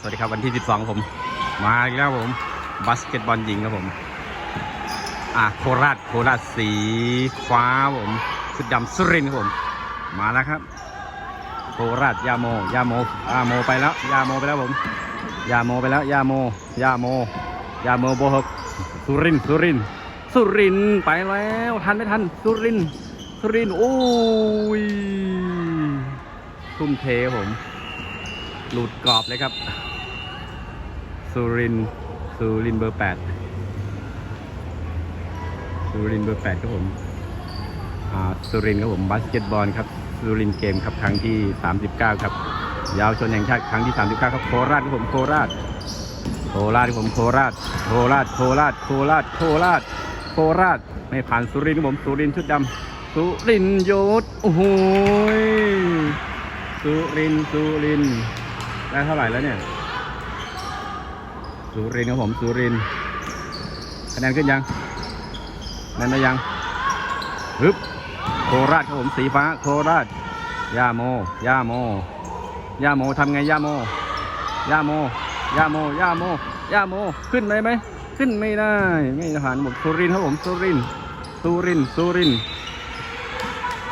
สวัสดีครับวันที่ 12 ผม มาอีกแล้วผมบาสเกตบอลหญิงครับผม อะโคราชโคราชสีฟ้าผมชุดดำสุรินทร์ครับผม มาแล้วครับ โคราชยาโมยาโมยาโมไปแล้วยาโมไปแล้วผมยาโมไปแล้วยาโมยาโมยาโมโบหกสุรินสุรินสุรินไปแล้วทันไม่ทันสุรินสุรินโอ้ยทุ่มเทผมหลุดกรอบเลยครับ สุรินสุรินเบอร์แปดสุรินเบอร์แปดครับผมอ่าสุรินครับผมบาสเกตบอลครับสุรินเกมครับครั้งที่ 39 ครับ ยาวชนแห่งชาติครั้งที่ 39 ครับโคราชครับผมโคราชโคราชครับผมโคราชโคราชโคราชโคราชโคราชโคราชไม่ผ่านสุรินครับผมสุรินชุดดำสุรินโยศโอ้โหสุรินสุรินได้เท่าไหร่แล้วเนี่ย สุรินครับผมสุรินคะแนนขึ้นยังคะแนนได้ยังฮึบโคราชครับผมสีฟ้าโคราชย่าโมย่าโมย่าโมทำไงย่าโมย่าโมย่าโมย่าโมย่าโมขึ้นไหมไหมขึ้นไม่ได้ ไม่ผ่านหมดสุรินครับผมสุรินสุรินสุริน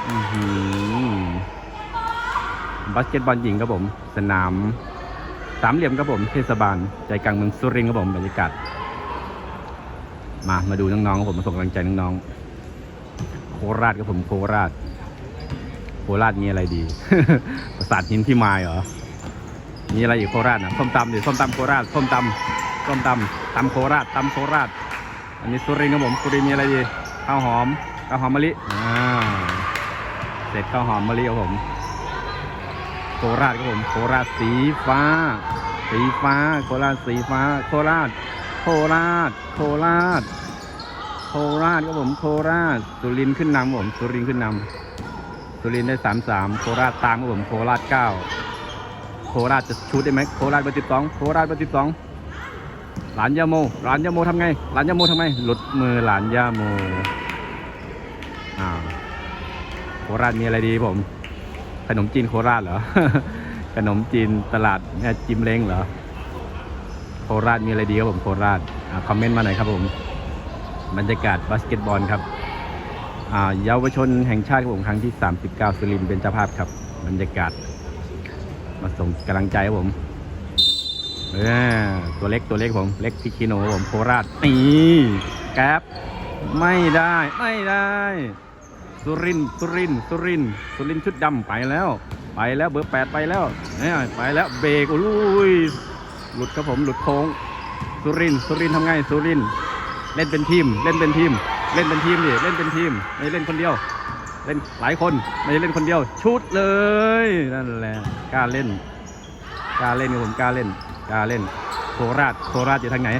อื้อหือบาสเกตบอลหญิงครับผม สนาม สามเหลี่ยมครับผมเทศบาลใจกลางเมืองสุรินทร์ครับผมบรรยากาศมามาดูน้องๆครับผมมาส่งกำลังใจน้องๆโคราชครับผมโคราช โคราชมีอะไรดี ประสาทหินที่มายเหรอมีอะไรอีกโคราชนะส้มตำดิส้มตำโคราชส้มตำส้มตำตำโคราชตำโคราช อันนี้สุรินทร์ครับผมสุรินทร์มีอะไรดีข้าวหอมข้าวหอมมะลิอ่าเสร็จข้าวหอมมะลิครับผมโคราชครับผมโคราชสีฟ้า สีฟ้า โคราชสีฟ้า โคราช โคราช โคราช โคราชครับผมโคราช สุรินทร์ขึ้นนำผมสุรินทร์ขึ้นนำสุรินทร์ได้สามสามโคราชตามครับผมโคราชเก้าโคราชจะชูดได้ไหมโคราชเบอร์สิบสองโคราชเบอร์สิบสองหลานยาโมหลานยาโมทำไงหลานยาโมทำไงหลุดมือหลานยาโมอ้าวโคราชมีอะไรดีผม ขนมจีนโคราชเหรอ ขนมจีนตลาดแม่จิมเล้งเหรอ โคราชมีอะไรดีครับผมโคราชอคอมเมนต์มาหน่อยครับผม บรรยากาศบาสเกตบอลครับอ่าเยาวชนแห่งชาติครับผมครั้งที่ 39 สุรินทร์เป็นเจ้าภาพครับ บรรยากาศ มาส่งกำลังใจครับผมเออตัวเล็กตัวเล็กผม เล็กพิคิโนผมโคราชนี่แก๊ปไม่ได้ไม่ได้ สุรินทร์สุรินทร์สุรินทร์สุรินทร์ชุดดำไปแล้ว ไปแล้วเบอร์แปดไปแล้วเนี่ยไปแล้วเบรกโอ้ยหลุดครับผมหลุดโค้งสุรินสุรินทำไงสุรินเล่นเป็นทีมเล่นเป็นทีม เล่นเป็นทีมดิเล่นเป็นทีมไม่เล่นคนเดียว เล่นหลายคนไม่เล่นคนเดียว ชุดเลยนั่นแหละกล้าเล่นกล้าเล่นครับผมกล้าเล่นกล้าเล่นโคราชโคราชอยู่ทางไหน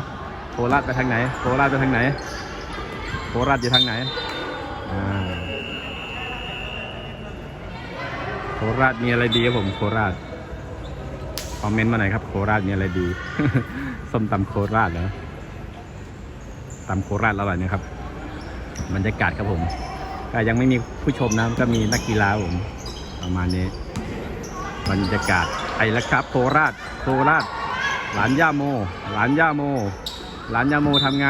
โคราชไปทางไหนโคราชไปทางไหนโคราชอยู่ทางไหนอ่า โค ราชมีอะไรดีครับผมโคราชคอมเมนต์มาหน่อยครับโคราชมีอะไรดีส้มตำโคราชเหรอตำโคราชอร่อยนะครับบรรยากาศครับผมก็ยังไม่มีผู้ชมนะก็มีนักกีฬาผมประมาณนี้ บรรยากาศไปแล้วครับ โคราชโคราชหลานย่าโม หลานย่าโม หลานย่าโมทำไง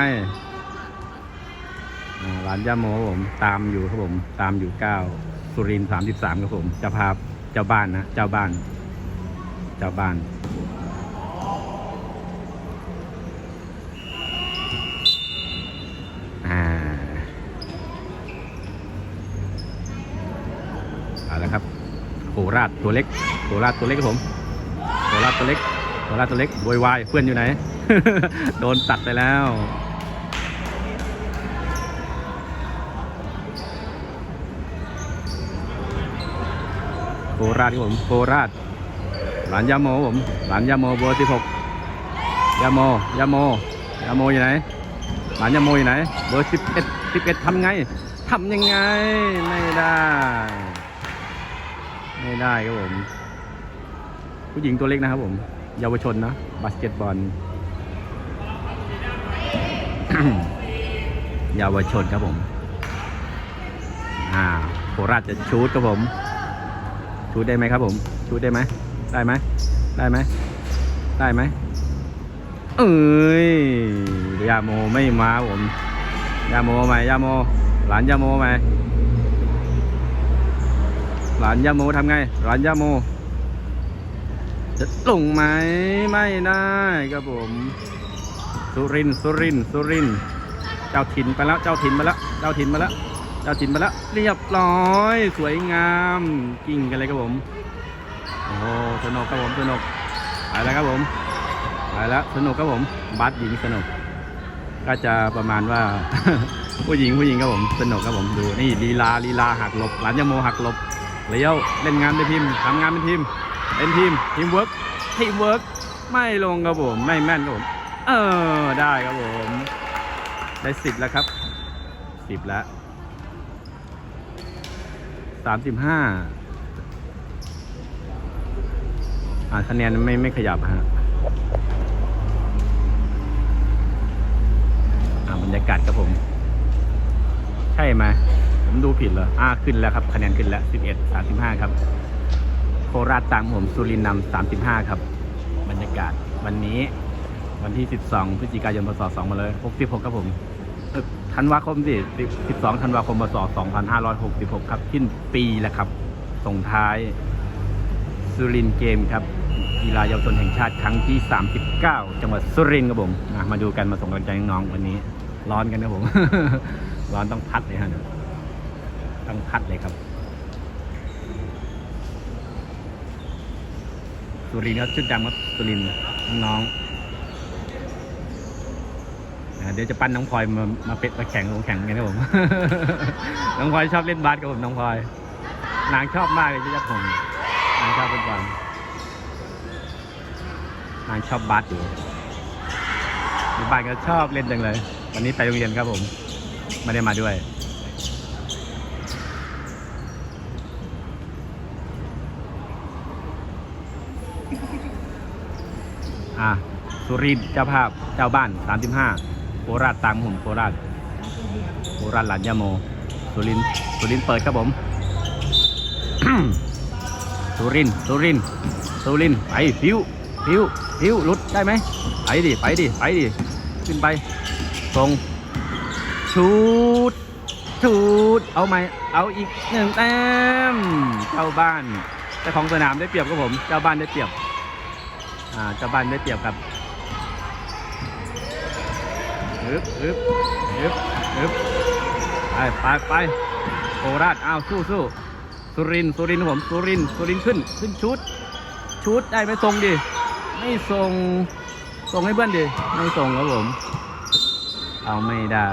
หลานย่าโมผมตามอยู่ครับผมตามอยู่เก้า สุรินทร์สามสิบสามครับผมเจ้าภาพเจ้าบ้านนะเจ้าบ้าน เจ้าบ้าน อ่าเอาละครับโคราชตัวเล็กโคราชตัวเล็กครับผมโคราชตัวเล็กโคราชตัวเล็กโวยวายเพื่อนอยู่ไหน โดนตัดไปแล้ว ราชครับผมโคราชหลานยาโมครับผมหลานยาโมเบอร์สิบหกยาโมยาโมยาโมอยู่ไหนหลานยาโมอยู่ไหนเบอร์สิบเอ็ดสิบเอ็ดทำไงทำยังไงไม่ได้ ไม่ได้ครับผมผู้หญิงตัวเล็กนะครับผม เยาวชนนะบาสเกตบอลเยาวชนครับผม อ่าโคราชจะชูดครับผม ชูดได้ไหมครับผม ชูดได้ไหม ได้ไหม ได้ไหม ได้ไหม เอ้ยยาโมไม่มาผมยาโมไหมยาโม หลานยาโมไหมหลานยาโมทำไง หลานยาโม จะลงไหม ไม่ได้ครับผม สุริน สุริน สุริน เจ้าถิ่นไปแล้ว เจ้าถิ่นไปแล้ว เจ้าถิ่นไปแล้ว เจ้าถินไปแล้วเรียบร้อย สวยงามกิ่งกันเลยครับผมโอ้โหสนุกครับผมสนุกไปแล้วครับผมไปแล้วสนุกครับผมบัสหญิงสนุก ก็จะประมาณว่า ผู้หญิงผู้หญิงครับผมสนุกครับผมดูนี่ลีลาลีลาหักหลบหลานยโมหักหลบเลี้ยวเล่นงานเป็นทีมทำงานเป็นทีมเป็นทีมทีมเวิร์กทีมเวิร์กไม่ลงครับผมไม่แม่นครับผมเออได้ครับผม ได้สิบแล้วครับสิบแล้ว สามสิบห้าอ่าคะแนนไม่ไม่ขยับฮะอ่าบรรยากาศครับผม ใช่ไหมผมดูผิดเหรออ่าขึ้นแล้วครับคะแนนขึ้นแล้วสิบเอ็ดสามสิบห้าครับ โคราชตามผมสุรินทร์นำสามสิบห้าครับ บรรยากาศวันนี้วันที่ 12 พฤศจิกายน พศ 2 มาเลย66ครับผมอ ธันวาคมสิ12ธันวาคมพศ2566 ครับขึ้นปีแล้วครับ ส่งท้ายสุรินเกมครับกีฬาเยาวชนแห่งชาติครั้งที่ 39 จังหวัดสุรินทร์ครับผมอะมาดูกันมาส่งกำลังใจน้องๆวันนี้ ร้อนกันครับผม ร้อนต้องพัดเลยฮะต้องพัดเลยครับ สุรินทร์ครับชุดดำครับสุรินทร์น้อง เดี๋ยวจะปั้นน้องพลอยมามาเป็ดมาแข่งลงแข่งกันครับผม น้องพลอยชอบเล่นบาสกับผมน้องพลอย นางชอบมากเลยที่ยักษ์ผมนางชอบฟุตบอลนางชอบบาสอยู่อยู่บ้านก็ชอบเล่นจังเลย วันนี้ไปโรงเรียนครับผมไม่ได้มาด้วยอะสุรินทร์เจ้าภาพเจ้าบ้าน 35 โคราชตามหุ่นโคราชโคราชหลานยาโมสุรินทร์สุรินทร์เปิดครับผมสุรินทร์สุรินทร์สุรินทร์ไปฟิวฟิวฟิวหลุดได้ไหมไปดิไปดิไปดิขึ้นไปส่งชูดชูดเอาไหมเอาอีกหนึ่งแต้มเจ้าบ้านเจ้าของสนามได้เปรียบครับผมเจ้าบ้านได้เปรียบอ่าเจ้าบ้านได้เปรียบครับ ฮึบฮึบฮึบฮึบไปไปไปโคราชอ้าวสู้สู้สุรินสุรินทร์ครับผมสุรินสุรินขึ้นขึ้นชุด ชุดได้ไหมส่งดิไม่ส่งส่งให้เพื่อนดิไม่ส่งครับผม เอาไม่ได้